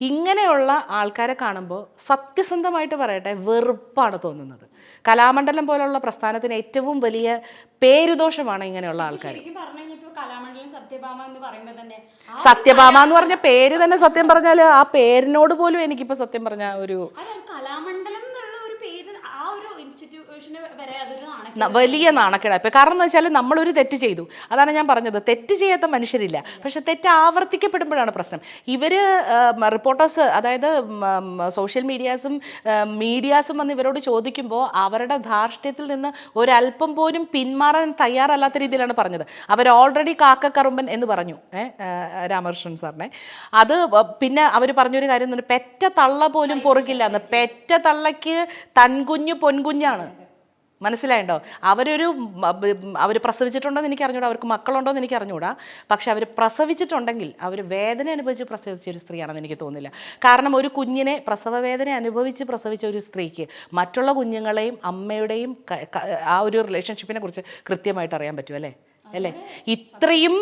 ഇങ്ങനെയുള്ള ആൾക്കാരെ കാണുമ്പോൾ സത്യസന്ധമായിട്ട് പറയട്ടെ വെറുപ്പാണ് തോന്നുന്നത്. കലാമണ്ഡലം പോലുള്ള പ്രസ്ഥാനത്തിന് ഏറ്റവും വലിയ പേരുദോഷമാണ് ഇങ്ങനെയുള്ള ആൾക്കാർ സത്യഭാമ എന്ന് പറഞ്ഞ പേര് തന്നെ സത്യം പറഞ്ഞാൽ ആ പേരിനോട് പോലും എനിക്കിപ്പോൾ സത്യം പറഞ്ഞ ഒരു കലാമണ്ഡലം എന്നുള്ള ഒരു പേര് വലിയ നാണക്കേട. ഇപ്പൊ കാരണം എന്ന് വെച്ചാൽ നമ്മളൊരു തെറ്റ് ചെയ്തു. അതാണ് ഞാൻ പറഞ്ഞത്. തെറ്റ് ചെയ്യാത്ത മനുഷ്യരില്ല. പക്ഷെ തെറ്റ് ആവർത്തിക്കപ്പെടുമ്പോഴാണ് പ്രശ്നം. ഇവർ റിപ്പോർട്ടേഴ്സ് അതായത് സോഷ്യൽ മീഡിയാസും മീഡിയാസും വന്ന് ഇവരോട് ചോദിക്കുമ്പോൾ അവരുടെ ധാർഷ്ട്യത്തിൽ നിന്ന് ഒരല്പം പോലും പിന്മാറാൻ തയ്യാറല്ലാത്ത രീതിയിലാണ് പറഞ്ഞത്. അവർ ഓൾറെഡി കാക്കക്കറുമ്പൻ എന്ന് പറഞ്ഞു രാമകൃഷ്ണൻ സാറിനെ. അത് പിന്നെ അവർ പറഞ്ഞൊരു കാര്യം പെറ്റ തള്ള പോലും പൊറുക്കില്ല എന്ന്. പെറ്റ തള്ളയ്ക്ക് തൻകുഞ്ഞ് പൊൻകുഞ്ഞാണ് മനസ്സിലായിണ്ടോ? അവരൊരു അവർ പ്രസവിച്ചിട്ടുണ്ടോയെന്ന് എനിക്ക് അറിഞ്ഞൂടാ. അവർക്ക് മക്കളുണ്ടോയെന്ന് എനിക്ക് അറിഞ്ഞൂടാ. പക്ഷെ അവർ പ്രസവിച്ചിട്ടുണ്ടെങ്കിൽ അവർ വേദന അനുഭവിച്ച് പ്രസവിച്ച ഒരു സ്ത്രീയാണെന്ന് എനിക്ക് തോന്നുന്നില്ല. കാരണം ഒരു കുഞ്ഞിനെ പ്രസവ വേദന അനുഭവിച്ച് പ്രസവിച്ച ഒരു സ്ത്രീക്ക് മറ്റുള്ള കുഞ്ഞുങ്ങളെയും അമ്മയുടെയും ആ ഒരു റിലേഷൻഷിപ്പിനെ കുറിച്ച് കൃത്യമായിട്ട് അറിയാൻ പറ്റും അല്ലേ? അല്ലേ? ഇത്രയും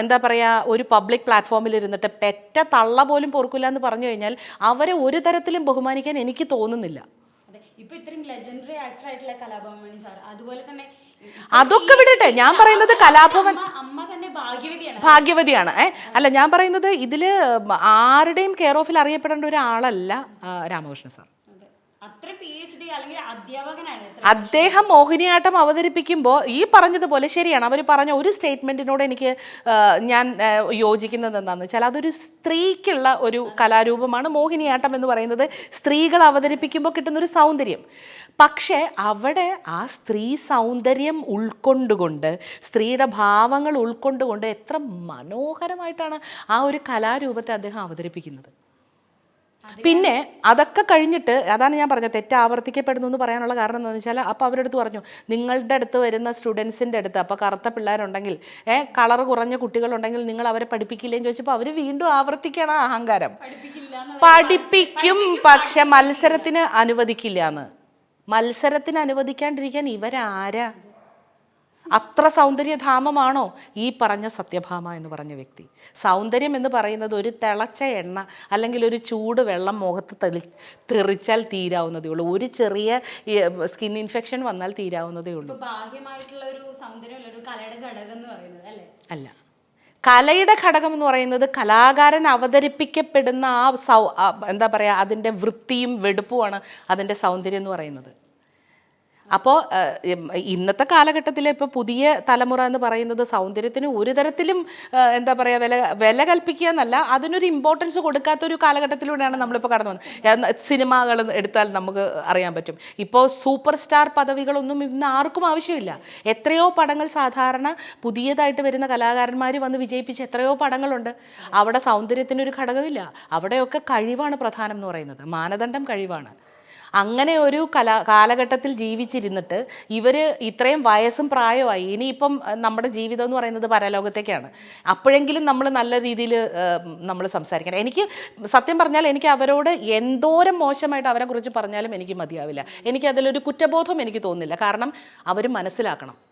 എന്താ പറയുക ഒരു പബ്ലിക് പ്ലാറ്റ്ഫോമിൽ ഇരുന്നിട്ട് പെറ്റ തള്ള പോലും പൊറുക്കില്ല എന്ന് പറഞ്ഞു കഴിഞ്ഞാൽ അവരെ ഒരു തരത്തിലും ബഹുമാനിക്കാൻ എനിക്ക് തോന്നുന്നില്ല. ഇപ്പൊ ഇത്രയും ലെജൻഡറി ആക്ടർ ആയിട്ടുള്ള കലാഭവൻ സാർ അതുപോലെ തന്നെ അതൊക്കെ വിടട്ടെ. ഞാൻ പറയുന്നത് കലാഭവൻ അമ്മ തന്നെ ഭാഗ്യവതിയാണ്. ഭാഗ്യവതിയാണ്. ഏ അല്ല ഞാൻ പറയുന്നത് ഇതിൽ ആരുടെയും കെയർ ഓഫിൽ അറിയപ്പെടേണ്ട ഒരാളല്ല രാമകൃഷ്ണ രാമകൃഷ്ണൻ സാർ. അത്ര അല്ലെങ്കിൽ അധ്യാപകനാണ് അദ്ദേഹം മോഹിനിയാട്ടം അവതരിപ്പിക്കുമ്പോൾ ഈ പറഞ്ഞതുപോലെ ശരിയാണ്. അവർ പറഞ്ഞ ഒരു സ്റ്റേറ്റ്മെന്റിനോട് എനിക്ക് ഞാൻ യോജിക്കുന്നത് എന്താണെന്ന് വെച്ചാൽ അതൊരു സ്ത്രീക്കുള്ള ഒരു കലാരൂപമാണ് മോഹിനിയാട്ടം എന്ന് പറയുന്നത്. സ്ത്രീകൾ അവതരിപ്പിക്കുമ്പോൾ കിട്ടുന്ന ഒരു സൗന്ദര്യം. പക്ഷേ അവിടെ ആ സ്ത്രീ സൗന്ദര്യം ഉൾക്കൊണ്ടുകൊണ്ട് സ്ത്രീയുടെ ഭാവങ്ങൾ ഉൾക്കൊണ്ടുകൊണ്ട് എത്ര മനോഹരമായിട്ടാണ് ആ ഒരു കലാരൂപത്തെ അദ്ദേഹം അവതരിപ്പിക്കുന്നത്. പിന്നെ അതൊക്കെ കഴിഞ്ഞിട്ട് അതാണ് ഞാൻ പറഞ്ഞത് തെറ്റ് ആവർത്തിക്കപ്പെടുന്നു എന്ന് പറയാനുള്ള കാരണം എന്താണെന്ന് വെച്ചാൽ അപ്പോൾ അവരുടെ അടുത്ത് പറഞ്ഞു നിങ്ങളുടെ അടുത്ത് വരുന്ന സ്റ്റുഡൻസിന്റെ അടുത്ത് അപ്പോൾ കറുത്ത പിള്ളേരുണ്ടെങ്കിൽ ഏഹ് കളർ കുറഞ്ഞ കുട്ടികളുണ്ടെങ്കിൽ നിങ്ങൾ അവരെ പഠിപ്പിക്കില്ലേന്ന് ചോദിച്ചപ്പോൾ അവർ വീണ്ടും ആവർത്തിക്കണം അഹങ്കാരം. പഠിപ്പിക്കും പക്ഷെ മത്സരത്തിന് അനുവദിക്കില്ല എന്ന്. മത്സരത്തിന് അനുവദിക്കാണ്ടിരിക്കാൻ ഇവരാരാ? അത്ര സൗന്ദര്യധാമമാണോ ഈ പറഞ്ഞ സത്യഭാമ എന്ന് പറഞ്ഞ വ്യക്തി? സൗന്ദര്യം എന്ന് പറയുന്നത് ഒരു തിളച്ച എണ്ണ അല്ലെങ്കിൽ ഒരു ചൂട് വെള്ളം മുഖത്ത് തെളി തെറിച്ചാൽ തീരാവുന്നതേ ഉള്ളൂ. ഒരു ചെറിയ സ്കിൻ ഇൻഫെക്ഷൻ വന്നാൽ തീരാവുന്നതേ ഉള്ളൂ. ബാഹ്യമായിട്ടുള്ള ഒരു സൗന്ദര്യമല്ല? ഒരു കലയുടെ ഘടകം എന്ന് പറയുന്നത് അല്ലേ? അല്ല. കലയുടെ ഘടകം എന്ന് പറയുന്നത് കലാകാരൻ അവതരിപ്പിക്കപ്പെടുന്ന ആ സൗ എന്താ പറയുക അതിന്റെ വൃത്തിയും വെടുപ്പുമാണ് അതിന്റെ സൗന്ദര്യം എന്ന് പറയുന്നത്. അപ്പോൾ ഇന്നത്തെ കാലഘട്ടത്തിൽ ഇപ്പോൾ പുതിയ തലമുറ എന്ന് പറയുന്നത് സൗന്ദര്യത്തിന് ഒരു തരത്തിലും എന്താ പറയുക വില വില കൽപ്പിക്കുക എന്നല്ല അതിനൊരു ഇമ്പോർട്ടൻസ് കൊടുക്കാത്ത ഒരു കാലഘട്ടത്തിലൂടെയാണ് നമ്മളിപ്പോൾ കടന്നു വന്നത് സിനിമകൾ എടുത്താൽ നമുക്ക് അറിയാൻ പറ്റും. ഇപ്പോൾ സൂപ്പർ സ്റ്റാർ പദവികളൊന്നും ഇന്ന് ആർക്കും ആവശ്യമില്ല. എത്രയോ പടങ്ങൾ സാധാരണ പുതിയതായിട്ട് വരുന്ന കലാകാരന്മാർ വന്ന് വിജയിപ്പിച്ച് എത്രയോ പടങ്ങളുണ്ട്. അവിടെ സൗന്ദര്യത്തിനൊരു ഘടകമില്ല. അവിടെയൊക്കെ കഴിവാണ് പ്രധാനം എന്ന് പറയുന്നത്. മാനദണ്ഡം കഴിവാണ്. അങ്ങനെ ഒരു കലാ കാലഘട്ടത്തിൽ ജീവിച്ചിരുന്നിട്ട് ഇവർ ഇത്രയും വയസ്സും പ്രായമായി ഇനിയിപ്പം നമ്മുടെ ജീവിതം എന്ന് പറയുന്നത് പരലോകത്തേക്കാണ്. അപ്പോഴെങ്കിലും നമ്മൾ നല്ല രീതിയിൽ നമ്മൾ സംസാരിക്കണം. എനിക്ക് സത്യം പറഞ്ഞാൽ എനിക്ക് അവരോട് എന്തോരം മോശമായിട്ട് അവരെക്കുറിച്ച് പറഞ്ഞാലും എനിക്ക് മതിയാവില്ല. എനിക്കതിലൊരു കുറ്റബോധം എനിക്ക് തോന്നുന്നില്ല. കാരണം അവർ മനസ്സിലാക്കണം.